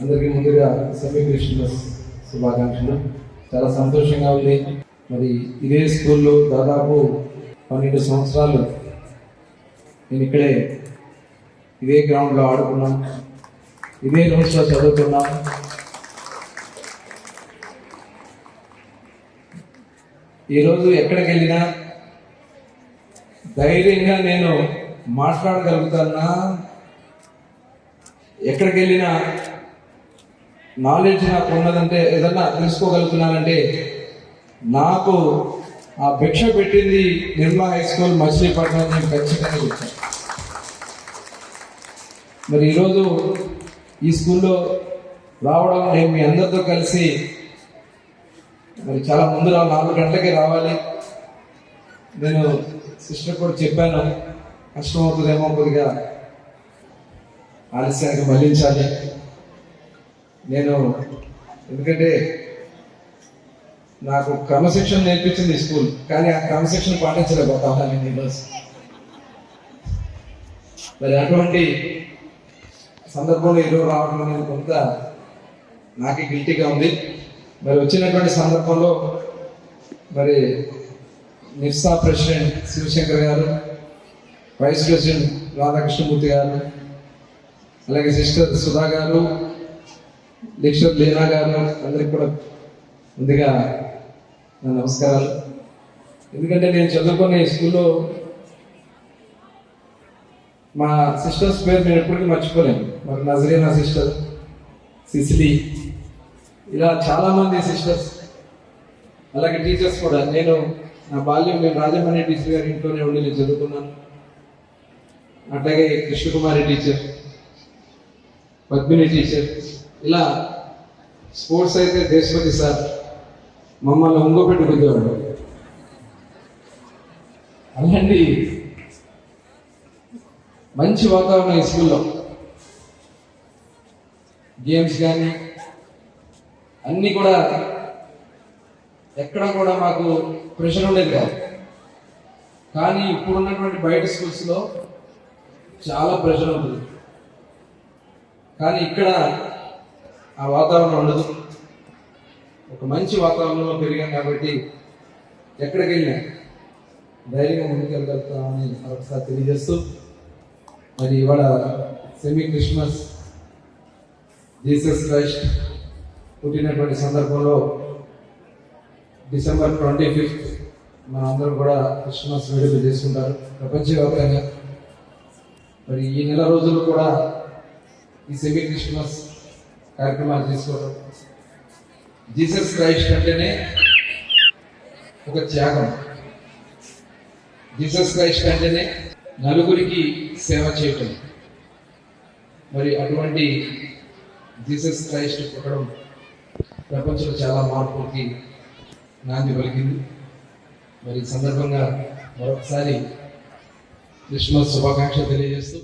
అందరికీ ముందుగా semi Christmas శుభాకాంక్షలు. చాలా సంతోషంగా ఉంది. మరి ఇదే స్కూల్లో దాదాపు పన్నెండు సంవత్సరాలు నేను ఇక్కడే ఇదే గ్రౌండ్లో ఆడుకున్నాం. ఇదే రూమ్స్లో చదువుకున్నాం. ఈరోజు ఎక్కడికి వెళ్ళినా ధైర్యంగా నేను మాట్లాడగలుగుతానా? ఎక్కడికి వెళ్ళినా నాలెడ్జ్ నాకు ఉన్నదంటే ఏదన్నా తెలుసుకోగలుగుతున్నానంటే నాకు ఆ భిక్ష పెట్టింది నిర్మలా హై స్కూల్ మచిలీపట్నం నేను ఖచ్చితంగా చెప్తాను. మరి ఈరోజు ఈ స్కూల్లో రావడం నేను మీ అందరితో కలిసి మరి చాలా ముందు రా నాలుగు గంటలకి రావాలి. నేను సిస్టర్ కూడా చెప్పాను కష్టం అవుతుందేమో కొద్దిగా ఆలస్యానికి మళ్ళించాలి. నేను ఎందుకంటే నాకు క్రమశిక్షణ నేర్పించింది స్కూల్ కానీ ఆ క్రమశిక్షణ పాటించలేకపోతా నేను ఈరోజు మరి అటువంటి సందర్భంలో ఈరోజు రావడం అనేది కొంత నాకే గిల్టీగా ఉంది. మరి వచ్చినటువంటి సందర్భంలో మరి నిఫ్సా ప్రెసిడెంట్ శివశంకర్ గారు వైస్ ప్రెసిడెంట్ రాధాకృష్ణమూర్తి గారు అలాగే సిస్టర్ సుధా గారు లెక్చర్ లీనా గారు అందరికి కూడా ముందుగా నా నమస్కారాలు. ఎందుకంటే నేను చదువుకున్న ఈ స్కూల్లో మా సిస్టర్స్ పేరు నేను ఎప్పటికీ మర్చిపోలేను. మరి నజరీనా సిస్టర్ సిసిలి ఇలా చాలామంది సిస్టర్స్ అలాగే టీచర్స్ కూడా. నేను నా బాల్యం నేను రాజమణి టీచర్ గారి ఇంట్లోనే ఉండి నేను చదువుకున్నాను. అట్లాగే కృష్ణకుమారి టీచర్ పద్మిని టీచర్ ఇలా స్పోర్ట్స్ అయితే దేశపతి సార్ మమ్మల్ని ఒంగోపెట్టి గుద్దేవాడు అలాంటి మంచి వాతావరణం ఈ స్కూల్లో. గేమ్స్ కానీ అన్నీ కూడా ఎక్కడ కూడా మాకు ప్రెషర్ ఉండేది కాదు. కానీ ఇప్పుడు ఉన్నటువంటి బయట స్కూల్స్లో చాలా ప్రెషర్ ఉంటుంది. కానీ ఇక్కడ ఆ వాతావరణం ఉండదు. ఒక మంచి వాతావరణంలో పెరిగాం కాబట్టి ఎక్కడికి వెళ్ళినా ధైర్యంగా ముందుకెళ్ళగలుగుతామని ఒకసారి తెలియజేస్తూ మరి ఇవాళ సెమీ క్రిస్మస్ జీసస్ క్రైస్ట్ పుట్టినటువంటి సందర్భంలో డిసెంబర్ ట్వంటీ ఫిఫ్త్ మనందరం కూడా క్రిస్మస్ వేడుకలు చేసుకుంటారు. ప్రపంచవ్యాప్తంగా. మరి ఈ నెల రోజులు కూడా ఈ సెమీ క్రిస్మస్ కార్యక్రమాలు చేసుకోవడం. జీసస్ క్రైస్ట్ అంటేనే ఒక త్యాగం. జీసస్ క్రైస్ట్ అంటేనే నలుగురికి సేవ చేయటం. మరి అటువంటి జీసస్ క్రైస్ట్ పుట్టడం ప్రపంచంలో చాలా మార్పులకి నాంది పలికింది. మరి సందర్భంగా మరొకసారి క్రిస్మస్ శుభాకాంక్షలు తెలియజేస్తూ